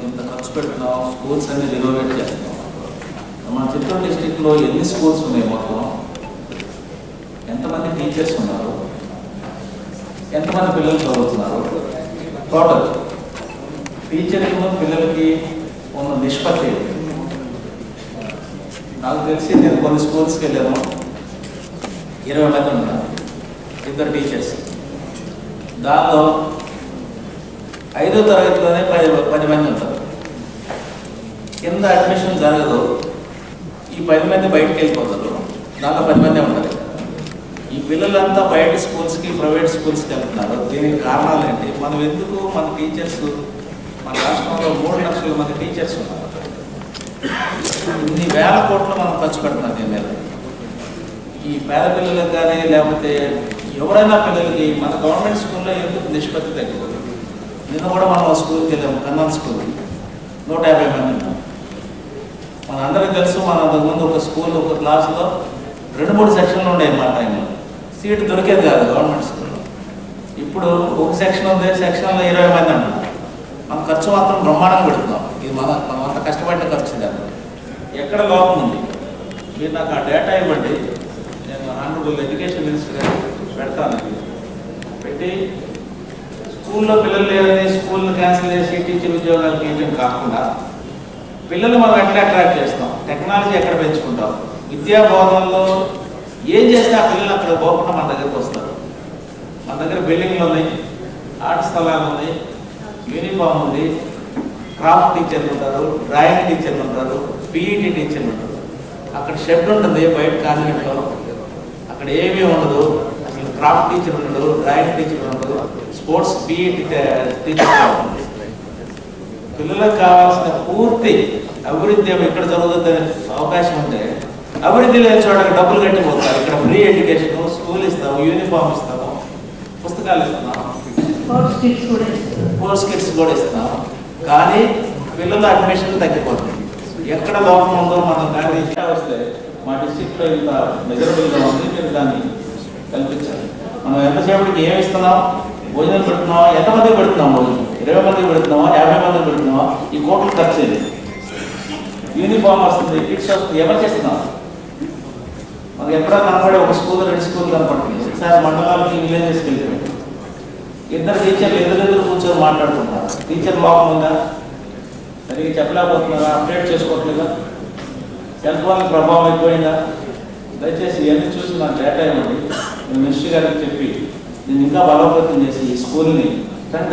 ఇంత ఖర్చు పెట్టినాం స్కూల్స్ అన్ని రినోవేట్ చేస్తున్నాం. మన చిత్తూరు డిస్టిక్లో ఎన్ని స్కూల్స్ ఉన్నాయి మొత్తం? ఎంతమంది టీచర్స్ ఉన్నారు? ఎంతమంది పిల్లలు చదువుతున్నారు? టోటల్ టీచర్కి పిల్లలకి ఉన్న నిష్పత్తి నాకు తెలిసి నేను కొన్ని స్కూల్స్కి వెళ్ళాను. ఇరవై మంది ఉన్నారు. ఇద్దరు టీచర్స్. దానిలో ఐదో తరగతిలోనే పది పది మంది ఉంటారు. కింద అడ్మిషన్ జరగదు ఈ పది మంది బయటకు వెళ్ళిపోతారు. దాంట్లో పది మంది ఉంటారు ఈ పిల్లలంతా బయట స్కూల్స్కి ప్రైవేట్ స్కూల్స్కి వెళ్తున్నారు. దీనికి కారణాలు ఏంటి? మనం ఎందుకు మన టీచర్స్ మన రాష్ట్రంలో మూడు లక్షల మంది టీచర్స్ ఉన్నారు? ఇన్ని వేల కోట్లు మనం ఖర్చు పెడుతున్నాం దీని మీద. ఈ పేద పిల్లలకు కానీ లేకపోతే ఎవరైనా పిల్లలకి మన గవర్నమెంట్ స్కూల్లో ఎందుకు నిష్పత్తి తగ్గిపోతుంది నిన్న కూడా మనం స్కూల్కి వెళ్ళాము కన్నాన్ స్కూల్. నూట యాభై మంది మన అందరికీ తెలుసు మన అంతకుముందు ఒక స్కూల్ ఒక క్లాసులో రెండు మూడు సెక్షన్లు ఉండేవి మా టైంలో సీట్ దొరికేది కాదు గవర్నమెంట్ స్కూల్లో. ఇప్పుడు ఒక సెక్షన్ ఉంది సెక్షన్లో ఇరవై మంది అంటున్నారు మన ఖర్చు మాత్రం బ్రహ్మాండం పెడుతున్నాం. ఇది మన మనం అంత కష్టపడిన ఖర్చు దాన్ని ఎక్కడ లోపం ఉంది? మీరు నాకు ఆ డేటా ఇవ్వండి. నేను ఆనరబుల్ ఎడ్యుకేషన్ మినిస్టర్ గారు పెడతాను. పెట్టి స్కూల్లో పిల్లలు లేదని స్కూల్ని క్యాన్సిల్ చేసి టీచర్ ఉద్యోగాలు ఇవ్వడం కాకుండా పిల్లలు మనం ఎట్లా అట్రాక్ట్ చేస్తాం టెక్నాలజీ ఎక్కడ పెంచుకుంటాం? విద్యా బోధనలో ఏం చేస్తే ఆ పిల్లలు అక్కడ పోకుండా మన దగ్గరకు వస్తారు. మన దగ్గర బిల్డింగ్లు ఉన్నాయి ఆర్ట్ స్థలాలు ఉన్నాయి యూనిఫామ్ ఉంది క్రాఫ్ట్ టీచర్లు ఉంటారు డ్రాయింగ్ టీచర్లు ఉంటారు పిఈటి టీచర్లు ఉంటారు. అక్కడ షెడ్ ఉంటుంది బయట కాన్వెంట్లో అక్కడ ఏమీ ఉండదు. అసలు క్రాఫ్ట్ టీచర్ ఉండడు డ్రాయింగ్ టీచర్ ఉండదు స్పోర్ట్స్ ఉంటుంది పిల్లలకు కావాల్సిన పూర్తి అభివృద్ధి ఎక్కడ జరుగుతుంది అవకాశం ఉంటే అభివృద్ధి లేని చోట డబ్బులు కట్టిపోతారు ఇక్కడ ఫ్రీ ఎడ్యుకేషన్ స్కూల్ ఇస్తాము యూనిఫామ్ ఇస్తాము పుస్తకాలు ఇస్తున్నాము స్పోర్ట్స్ కిట్స్ కూడా ఇస్తారు. కోర్స్ కిట్స్ కూడా ఇస్తున్నాం. కానీ పిల్లల అడ్మిషన్ తగ్గిపోతుంది. ఎక్కడ లోపం ఉందో మనం దాన్ని ఇంకా వస్తే మా డిస్టిక్లో ఇంత మెజరబుల్గా ఉంది మీరు దాన్ని కల్పించాలి. మనం ఎంతసేపటికి ఏమి ఇస్తున్నాం? భోజనం పెడుతున్నావా? ఎంతమందికి పెడుతున్నాం భోజనం? ఇరవై మందికి పెడుతున్నావా? యాభై మందికి పెడుతున్నావా? ఈ కోట్లు ఖర్చు ఇది. యూనిఫామ్ వస్తుంది కిట్స్ వస్తుంది ఎవరు ఇస్తున్నాం మనకి ఎక్కడో కనపడే ఒక స్కూల్ రెండు స్కూల్ కనపడుతుంది. సార్ మండలాలకి విలేజెస్కి వెళ్ళిపోయింది ఇద్దరు టీచర్లు ఎదురెదురు కూర్చొని మాట్లాడుతున్నారు టీచర్ బాగుందా? సరిగ్గా చెప్పలేకపోతున్నారా? అప్డేట్ చేసుకోవట్లేదా? సెల్ ఫోన్ ప్రభావం ఎక్కువైందా? దయచేసి ఇవన్నీ చూసి నాకు డేటా ఇవ్వండి. నేను మినిస్టర్ గారికి చెప్పి నేను ఇంకా బలోపేతం చేసి ఈ స్కూల్ని ఫ్రంట్